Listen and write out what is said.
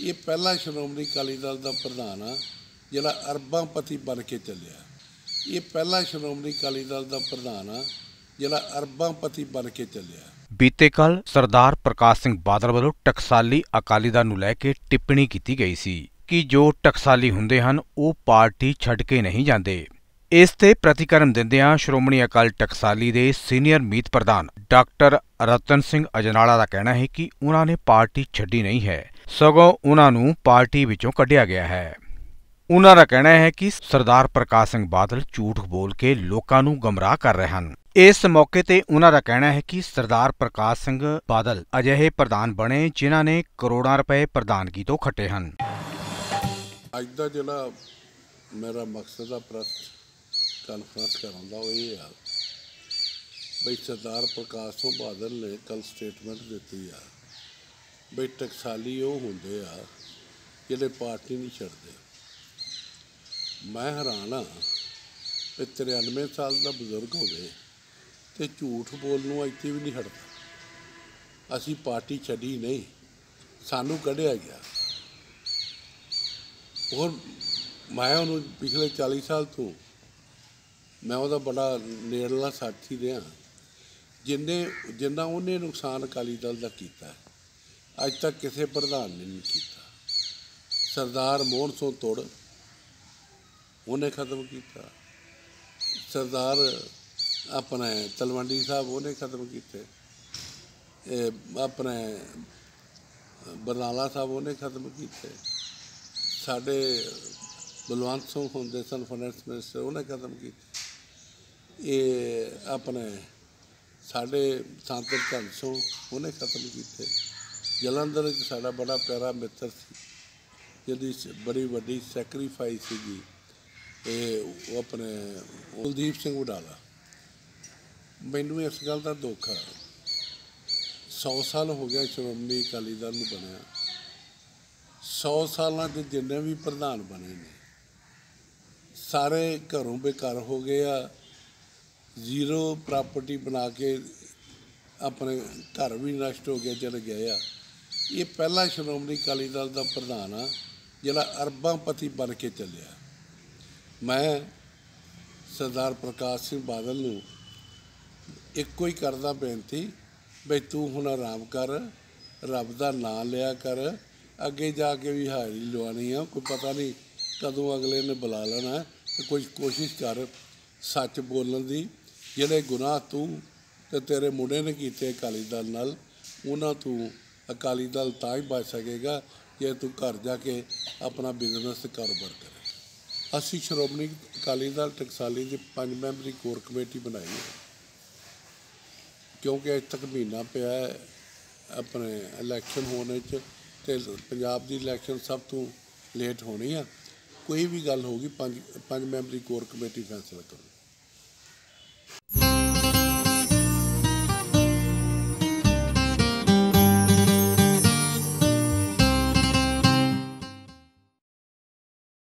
ਇਹ ਪਹਿਲਾ ਸ਼੍ਰੋਮਣੀ ਅਕਾਲੀ ਦਲ ਦਾ ਪ੍ਰਧਾਨ ਆ, ਜਿਹੜਾ ਅਰਬਾਂਪਤੀ ਬਣ ਕੇ ਚੱਲਿਆ। ਇਹ ਪਹਿਲਾ ਸ਼੍ਰੋਮਣੀ ਅਕਾਲੀ ਦਲ ਦਾ ਪ੍ਰਧਾਨ ਆ, ਜਿਹੜਾ ਅਰਬਾਂਪਤੀ ਬਣ ਕੇ ਚੱਲਿਆ। ਬੀਤੇ ਕੱਲ ਸਰਦਾਰ ਪ੍ਰਕਾਸ਼ ਸਿੰਘ ਬਾਦਲ ਵੱਲੋਂ ਟਕਸਾਲੀ ਅਕਾਲੀ ਦਲ ਨੂੰ ਲੈ ਕੇ ਟਿੱਪਣੀ ਕੀਤੀ ਗਈ ਸੀ ਕਿ ਜੋ ਟਕਸਾਲੀ ਹੁੰਦੇ ਹਨ, ਉਹ ਪਾਰਟੀ ਛੱਡ ਕੇ ਨਹੀਂ ਜਾਂਦੇ। ਇਸ ਤੇ ਪ੍ਰਤੀਕਰਮ ਦਿੰਦਿਆਂ ਸ਼੍ਰੋਮਣੀ ਅਕਾਲੀ ਟਕਸਾਲੀ ਦੇ ਸੀਨੀਅਰ ਮੀਤ ਪ੍ਰਧਾਨ ਡਾਕਟਰ ਰਤਨ ਸਿੰਘ ਅਜਨਾਲਾ ਦਾ ਕਹਿਣਾ ਹੈ ਕਿ ਉਹਨਾਂ ਨੇ ਪਾਰਟੀ ਛੱਡੀ ਨਹੀਂ ਹੈ। ਸਗੋਂ ਉਹਨਾਂ ਨੂੰ ਪਾਰਟੀ ਵਿੱਚੋਂ ਕੱਢਿਆ ਗਿਆ ਹੈ। ਉਹਨਾਂ ਦਾ ਕਹਿਣਾ ਹੈ ਕਿ ਸਰਦਾਰ ਪ੍ਰਕਾਸ਼ ਸਿੰਘ ਬਾਦਲ ਝੂਠ ਬੋਲ ਕੇ ਲੋਕਾਂ ਨੂੰ ਗਮਰਾਹ ਕਰ ਰਹੇ ਹਨ। ਇਸ ਮੌਕੇ ਤੇ ਉਹਨਾਂ ਦਾ ਕਹਿਣਾ ਹੈ ਕਿ ਸਰਦਾਰ ਪ੍ਰਕਾਸ਼ ਸਿੰਘ ਬਾਦਲ ਅਜਿਹੇ ਪ੍ਰਧਾਨ ਬਣੇ ਜਿਨ੍ਹਾਂ ਨੇ ਕਰੋੜਾਂ ਰੁਪਏ ਪ੍ਰਧਾਨਗੀ ਤੋਂ ਖੱਟੇ ਹਨ। ਅੱਜ ਦਾ ਜਿਹੜਾ ਮੇਰਾ ਮਕਸਦ ਆ ਪ੍ਰੈਸ ਕਾਨਫਰੰਸ ਕਰਨ ਦਾ ਉਹ ਇਹ ਆ। ਬਈ ਸਰਦਾਰ ਪ੍ਰਕਾਸ਼ ਸਿੰਘ ਬਾਦਲ ਨੇ ਕੱਲ ਸਟੇਟਮੈਂਟ ਦਿੱਤੀ ਆ। ਬਈ ਟਕਸਾਲੀ ਉਹ ਹੁੰਦੇ ਆ ਜਿਹੜੇ ਪਾਰਟੀ ਨਹੀਂ ਛੱਡਦੇ। ਮੈਂ ਹੈਰਾਨ ਆ ਕਿ 93 ਸਾਲ ਦਾ ਬਜ਼ੁਰਗ ਹੋਵੇ ਤੇ ਝੂਠ ਬੋਲ ਨੂੰ ਇੱਥੇ ਵੀ ਨਹੀਂ ਹਟਦਾ। ਅਸੀਂ ਪਾਰਟੀ ਛੱਡੀ ਨਹੀਂ, ਸਾਨੂੰ ਕੱਢਿਆ ਗਿਆ। ਹੋਰ ਮੈਂ ਉਹਨੂੰ ਪਿਛਲੇ 40 ਸਾਲ ਤੋਂ ਮੈਂ ਉਹਦਾ ਬੜਾ ਨੇੜਲਾ ਸਾਥੀ ਰਿਹਾ, ਜਿੰਨੇ, ਜਿੰਨਾ ਉਹਨੇ ਨੁਕਸਾਨ ਅਕਾਲੀ ਦਲ ਦਾ ਕੀਤਾ। ਅੱਜ ਤੱਕ ਕਿਸੇ ਪ੍ਰਧਾਨ ਨੇ ਨਹੀਂ ਕੀਤਾ। ਸਰਦਾਰ ਮੋਹਨ ਸਿੰਘ ਤੋੜ ਉਹਨੇ ਖਤਮ ਕੀਤਾ। ਸਰਦਾਰ ਆਪਣੇ ਤਲਵੰਡੀ ਸਾਹਿਬ ਉਹਨੇ ਖਤਮ ਕੀਤੇ। ਇਹ ਆਪਣੇ ਬਰਨਾਲਾ ਸਾਹਿਬ ਉਹਨੇ ਖਤਮ ਕੀਤੇ। ਸਾਡੇ ਬਲਵੰਤ ਸਿੰਘ ਹੁੰਦੇ ਸਨ, ਫਾਈਨੈਂਸ ਮਿਨਿਸਟਰ, ਉਹਨੇ ਖਤਮ ਕੀਤੇ। ਇਹ ਆਪਣੇ ਸਾਡੇ ਸੰਤਰ ਚੰਦ ਸਿੰਘ ਉਹਨੇ ਖਤਮ ਕੀਤੇ। ਜਲੰਧਰ ਵਿੱਚ ਸਾਡਾ ਬੜਾ ਪਿਆਰਾ ਮਿੱਤਰ ਸੀ, ਜਿਹਦੀ ਸ- ਬੜੀ ਵੱਡੀ ਸੈਕਰੀਫਾਈਸ ਸੀਗੀ ਇਹ ਉਹ ਆਪਣੇ ਕੁਲਦੀਪ ਸਿੰਘ ਉਡਾਲਾ ਮੈਨੂੰ ਇਸ ਗੱਲ ਦਾ ਦੁੱਖ ਆ। 100 ਸਾਲ ਹੋ ਗਿਆ ਸ਼੍ਰੋਮਣੀ ਅਕਾਲੀ ਦਲ ਨੂੰ ਬਣਿਆ। 100 ਸਾਲਾਂ ਦੇ ਜਿੰਨੇ ਵੀ ਪ੍ਰਧਾਨ ਬਣੇ ਨੇ, ਸਾਰੇ ਘਰੋਂ ਬੇਕਾਰ ਹੋ ਗਏ ਆ। ਜ਼ੀਰੋ ਪ੍ਰਾਪਰਟੀ ਬਣਾ ਕੇ ਆਪਣੇ ਘਰ ਵੀ ਨਸ਼ਟ ਹੋ ਗਏ ਚਲੇ ਗਏ ਆ। ਇਹ ਪਹਿਲਾ ਸ਼੍ਰੋਮਣੀ ਅਕਾਲੀ ਦਲ ਦਾ ਪ੍ਰਧਾਨ ਆ, ਜਿਹੜਾ ਅਰਬਾਂ ਪਤੀ ਬਣ ਕੇ ਚੱਲਿਆ। ਮੈਂ ਸਰਦਾਰ ਪ੍ਰਕਾਸ਼ ਸਿੰਘ ਬਾਦਲ ਨੂੰ ਇੱਕੋ ਹੀ ਕਰਦਾ ਬੇਨਤੀ ਬਈ ਤੂੰ ਹੁਣ ਆਰਾਮ ਕਰ, ਰੱਬ ਦਾ ਨਾਮ ਲਿਆ ਕਰ, ਅੱਗੇ ਜਾ ਕੇ ਵੀ ਹਾਜ਼ਰੀ ਲਵਾਉਣੀ ਆ, ਕੋਈ ਪਤਾ ਨਹੀਂ ਕਦੋਂ ਅਗਲੇ ਨੇ ਬੁਲਾ ਲੈਣਾ, ਤੇ ਕੁਝ ਕੋਸ਼ਿਸ਼ ਕਰ ਸੱਚ ਬੋਲਣ ਦੀ। ਜਿਹੜੇ ਗੁਨਾਹ ਤੂੰ ਤੇ ਤੇਰੇ ਮੁੰਡੇ ਨੇ ਕੀਤੇ ਅਕਾਲੀ ਦਲ ਨਾਲ, ਉਹਨਾਂ ਤੂੰ ਅਕਾਲੀ ਦਲ ਤਾਂ ਹੀ ਬਚ ਸਕੇਗਾ ਜੇ ਤੂੰ ਘਰ ਜਾ ਕੇ ਆਪਣਾ ਬਿਜ਼ਨਸ ਤੇ ਕਾਰੋਬਾਰ ਕਰੇ। ਅਸੀਂ ਸ਼੍ਰੋਮਣੀ ਅਕਾਲੀ ਦਲ ਟਕਸਾਲੀ ਦੀ ਪੰਜ ਮੈਂਬਰੀ ਕੋਰ ਕਮੇਟੀ ਬਣਾਈ ਹੈ। ਕਿਉਂਕਿ ਅਜੇ ਤੱਕ ਮਹੀਨਾ ਪਿਆ ਹੈ ਆਪਣੇ ਇਲੈਕਸ਼ਨ ਹੋਣੇ ਚ ਤੇ ਪੰਜਾਬ ਦੀ ਇਲੈਕਸ਼ਨ ਸਭ ਤੋਂ ਲੇਟ ਹੋਣੀ ਆ। ਕੋਈ ਵੀ ਗੱਲ ਹੋਗੀ ਪੰਜ ਪੰਜ ਮੈਂਬਰੀ ਕੋਰ ਕਮੇਟੀ ਫੈਸਲਾ ਕਰੂ